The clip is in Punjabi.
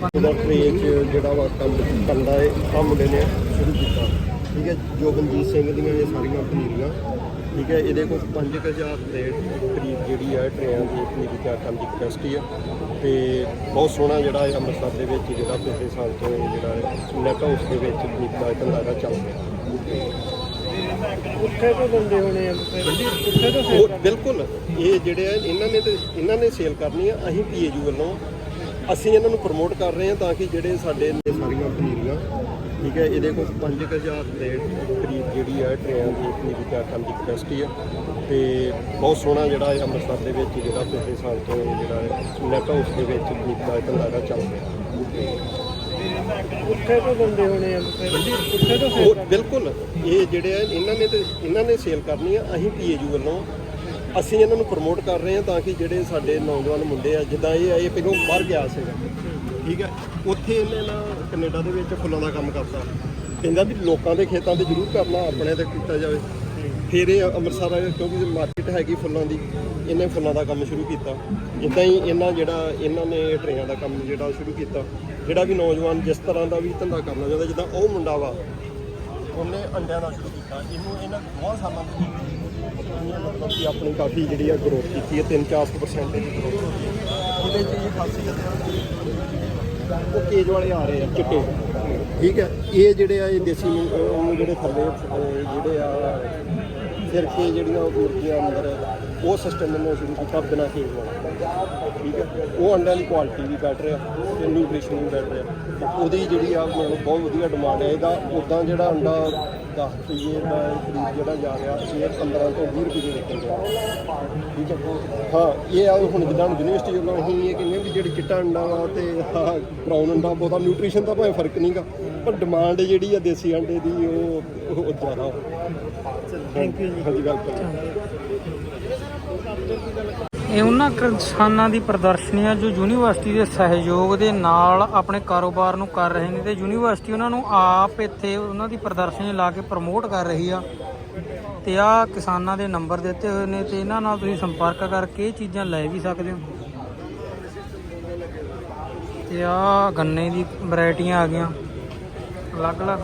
ਟ੍ਰੇਨ 'ਚ ਜਿਹੜਾ ਵਾ ਕੰਮ ਕਰਦਾ ਹੈ ਆ ਮੁੰਡੇ ਨੇ ਸ਼ੁਰੂ ਕੀਤਾ। ਠੀਕ ਹੈ ਜੋਗਨਜੀਤ ਸਿੰਘ ਦੀਆਂ ਇਹ ਸਾਰੀਆਂ ਪਨੀਰੀਆਂ। ਠੀਕ ਹੈ ਇਹਦੇ ਕੋਲ 5000 ਦੇ ਕਰੀਬ ਜਿਹੜੀ ਹੈ ਟ੍ਰੇਨ ਦੀ ਪਨੀਰੀ ਤਿਆਰ ਕਰਨ ਦੀ ਕਪੈਸਿਟੀ ਆ। ਤੇ ਬਹੁਤ ਸੋਹਣਾ ਜਿਹੜਾ ਹੈ ਅੰਮ੍ਰਿਤਸਰ ਦੇ ਵਿੱਚ ਜਿਹੜਾ ਪਿਛਲੇ ਸਾਲ ਤੋਂ ਜਿਹੜਾ ਨੈਟ ਹਾਊਸ ਦੇ ਵਿੱਚ ਪਨੀਰੀ ਦਾ ਧੰਦਾ ਚੱਲ ਰਿਹਾ। ਉੱਥੇ ਤੋਂ ਬੰਦੇ ਹੋਣੇ ਆ ਉੱਥੇ ਤੋਂ ਬਿਲਕੁਲ ਇਹ ਜਿਹੜੇ ਆ ਇਹਨਾਂ ਨੇ ਤੇ ਇਹਨਾਂ ਨੇ ਸੇਲ ਕਰਨੀ ਆ। ਅਸੀਂ ਪੀਏਯੂ ਵੱਲੋਂ ਅਸੀਂ ਇਹਨਾਂ ਨੂੰ ਪ੍ਰਮੋਟ ਕਰ ਰਹੇ ਹਾਂ ਤਾਂ ਕਿ ਜਿਹੜੇ ਸਾਡੇ ਸਾਰੀਆਂ ਪਨੀਰੀਆਂ ਠੀਕ ਹੈ ਇਹਦੇ ਕੋਲ 5000 ਦੇ ਕਰੀਬ ਜਿਹੜੀ ਹੈ ਟ੍ਰੇਨ ਦੀ ਪਨੀਰੀ ਤਿਆਰ ਕਰਨ ਦੀ ਕਪੈਸਿਟੀ ਆ ਤੇ ਬਹੁਤ ਸੋਹਣਾ ਜਿਹੜਾ ਹੈ ਅੰਮ੍ਰਿਤਸਰ ਦੇ ਵਿੱਚ ਜਿਹੜਾ ਪਿਛਲੇ ਸਾਲ ਤੋਂ ਜਿਹੜਾ ਨੈਟ ਹਾਊਸ ਦੇ ਵਿੱਚ ਪਨੀਰੀ ਦਾ ਧੰਦਾ ਚੱਲ ਰਿਹਾ। ਉੱਥੇ ਤੋਂ ਬੰਦੇ ਹੋਣੇ ਆ ਉੱਥੇ ਤੋਂ ਬਿਲਕੁਲ ਇਹ ਜਿਹੜੇ ਆ ਇਹਨਾਂ ਨੇ ਤੇ ਇਹਨਾਂ ਨੇ ਸੇਲ ਕਰਨੀ ਆ। ਅਸੀਂ ਪੀਏਯੂ ਵੱਲੋਂ ਅਸੀਂ ਇਹਨਾਂ ਨੂੰ ਪ੍ਰਮੋਟ ਕਰ ਰਹੇ ਹਾਂ ਤਾਂ ਕਿ ਜਿਹੜੇ ਸਾਡੇ ਨੌਜਵਾਨ ਮੁੰਡੇ ਆ, ਜਿੱਦਾਂ ਇਹ ਆ, ਇਹ ਪਹਿਲਾਂ ਬਾਹਰ ਗਿਆ ਸੀਗਾ। ਠੀਕ ਹੈ? ਉੱਥੇ ਇਹਨੇ ਨਾ ਕੈਨੇਡਾ ਦੇ ਵਿੱਚ ਫੁੱਲਾਂ ਦਾ ਕੰਮ ਕਰਤਾ। ਕਹਿੰਦਾ ਵੀ ਲੋਕਾਂ ਦੇ ਖੇਤਾਂ ਤੇ ਜ਼ਰੂਰ ਕਰਨਾ ਆਪਣੇ ਤੇ ਕੀਤਾ ਜਾਵੇ। ਫਿਰ ਇਹ ਅੰਮ੍ਰਿਤਸਰ ਆਇਆ ਕਿਉਂਕਿ ਮਾਰਕੀਟ ਹੈਗੀ ਫੁੱਲਾਂ ਦੀ, ਇਹਨੇ ਫੁੱਲਾਂ ਦਾ ਕੰਮ ਸ਼ੁਰੂ ਕੀਤਾ। ਇਦਾਂ ਹੀ ਇਹਨਾਂ ਜਿਹੜਾ, ਇਹਨਾਂ ਨੇ ਟਰੇਆਂ ਦਾ ਕੰਮ ਜਿਹੜਾ ਸ਼ੁਰੂ ਕੀਤਾ, ਜਿਹੜਾ ਵੀ ਨੌਜਵਾਨ ਜਿਸ ਤਰ੍ਹਾਂ ਦਾ ਵੀ ਧੰਦਾ ਕਰਨਾ ਚਾਹੁੰਦਾ, ਜਿੱਦਾਂ ਉਹ ਮੁੰਡਾ ਵਾ ਉਹਨੇ ਅੰਡਿਆਂ ਦਾ ਸ਼ੁਰੂ ਕੀਤਾ। ਇਹਨੂੰ ਇਹਨਾਂ ਬਹੁਤ ਸਾਲਾਂ ਤੋਂ ਇਹਨੇ ਮਤਲਬ ਕਿ ਆਪਣੀ ਕਾਫੀ ਜਿਹੜੀ ਆ ਗਰੋਥ ਕੀਤੀ ਹੈ 3-4% ਦੀ ਗਰੋਥ ਹੋਈ ਹੈ ਇਹਦੇ 'ਚ ਇਹ ਖਾਸੀਅਤ ਹੈ। ਉਹ ਕੇਜ ਵਾਲੇ ਆ ਰਹੇ ਆ ਚਿੱਟੇ। ਠੀਕ ਹੈ। ਇਹ ਜਿਹੜੇ ਆ ਇਹ ਦੇਸੀ ਅਹ, ਜਿਹੜੇ ਥੱਲੇ ਜਿਹੜੇ ਆ ਸਿਰਕੇ ਜਿਹੜੀਆਂ ਉਹ ਮੁਰਗੀਆਂ ਅੰਦਰ ਉਹ ਸਿਸਟਮ ਨੇ ਸ਼ੁਰੂ ਕੀਤਾ ਬਿਨਾਂ ਕੇਜ ਵਾਲਾ। ਠੀਕ ਹੈ? ਉਹ ਅੰਡਿਆਂ ਦੀ ਕੁਆਲਿਟੀ ਵੀ ਬੈਟਰ ਆ ਤੇ ਨਿਊਟ੍ਰੀਸ਼ਨ ਵੀ ਬੈਟਰ ਆ। ਉਹਦੀ ਜਿਹੜੀ ਆ ਮਤਲਬ ਬਹੁਤ ਵਧੀਆ ਡਿਮਾਂਡ ਹੈ ਇਹਦਾ ਉਦਾਂ ਜਿਹੜਾ ਅੰਡਾ 10 ਰੁਪਏ ਦਾ ਕਰੀਬ ਜਿਹੜਾ ਜਾ ਰਿਹਾ ਇਹ 15 ਤੋਂ 20 ਰੁਪਏ ਦੇ ਠੀਕ ਹੈ? ਹਾਂ ਇਹ ਆ ਹੁਣ ਜਿੱਦਾਂ ਯੂਨੀਵਰਸਿਟੀ ਵੱਲੋਂ ਅਸੀਂ ਇਹ ਕਹਿੰਦੇ ਵੀ ਜਿਹੜੀ ਚਿੱਟਾ ਅੰਡਾ ਵਾ ਤੇ ਬ੍ਰਾਊਨ ਅੰਡਾ ਬਹੁਤਾ ਨਿਊਟ੍ਰੀਸ਼ਨ ਦਾ ਭਾਵੇਂ ਫ਼ਰਕ ਨਹੀਂਗਾ ਪਰ ਡਿਮਾਂਡ ਜਿਹੜੀ ਆ ਦੇਸੀ ਅੰਡੇ ਦੀ ਉਹ ਉਹ ਜ਼ਿਆਦਾ। ਥੈਂਕ ਯੂ ਜੀ। ਹਾਂਜੀ ਵੈਲਕਮ ਇਹ ਉਹਨਾਂ ਕਿਸਾਨਾਂ ਦੀ ਪ੍ਰਦਰਸ਼ਨੀ ਆ ਜੋ ਯੂਨੀਵਰਸਿਟੀ ਦੇ ਸਹਿਯੋਗ ਦੇ ਨਾਲ ਆਪਣੇ ਕਾਰੋਬਾਰ ਨੂੰ ਕਰ ਰਹੇ ਨੇ ਤੇ ਯੂਨੀਵਰਸਿਟੀ ਉਹਨਾਂ ਨੂੰ ਆਪ ਇੱਥੇ ਉਹਨਾਂ ਦੀ ਪ੍ਰਦਰਸ਼ਨੀ ਲਾ ਕੇ ਪ੍ਰਮੋਟ ਕਰ ਰਹੀ ਆ। ਤੇ ਆ ਕਿਸਾਨਾਂ ਦੇ ਨੰਬਰ ਦਿੱਤੇ ਹੋਏ ਨੇ ਤੇ ਇਹਨਾਂ ਨਾਲ ਤੁਸੀਂ ਸੰਪਰਕ ਕਰਕੇ ਇਹ ਚੀਜ਼ਾਂ ਲੈ ਵੀ ਸਕਦੇ ਹੋ। ਤੇ ਆ ਗੰਨੇ ਦੀ ਵੈਰਾਈਟੀਆਂ ਆ ਗਈਆਂ। ਅਲੱਗ-ਅਲੱਗ।